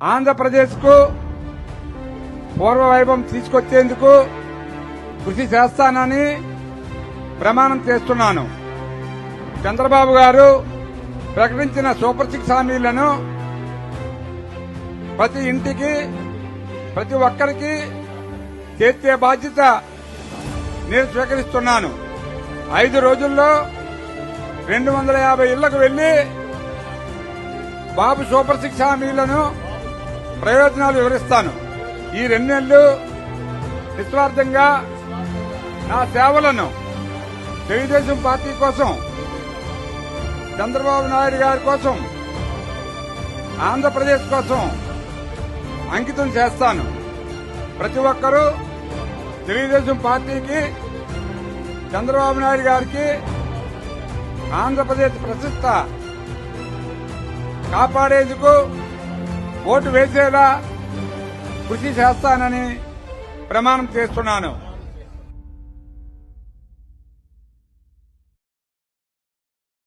ఆంధ్రప్రదేశ్కు పూర్వ వైభవం తీసుకొచ్చేందుకు కృషి చేస్తానని ప్రమాణం చేస్తున్నాను. చంద్రబాబు గారు ప్రకటించిన సూపర్ సిక్స్ హామీలను ప్రతి ఇంటికి ప్రతి ఒక్కరికి చేర్చే బాధ్యత నేను స్వీకరిస్తున్నాను. ఐదు రోజుల్లో రెండు వందల యాభై ఇళ్ళకు వెళ్ళి బాబు సూపర్ సిక్స్ హామీలను ప్రయోజనాలు వివరిస్తాను. ఈ రెండు నెలలు నిస్వార్థంగా నా సేవలను తెలుగుదేశం పార్టీ కోసం చంద్రబాబు నాయుడు గారి కోసం ఆంధ్రప్రదేశ్ కోసం అంకితం చేస్తాను. ప్రతి ఒక్కరూ తెలుగుదేశం పార్టీకి చంద్రబాబు నాయుడు గారికి ఆంధ్రప్రదేశ్ ప్రతిష్ట కాపాడేందుకు ఓటు వేసేలా కృషి చేస్తానని ప్రమాణం చేస్తున్నాను.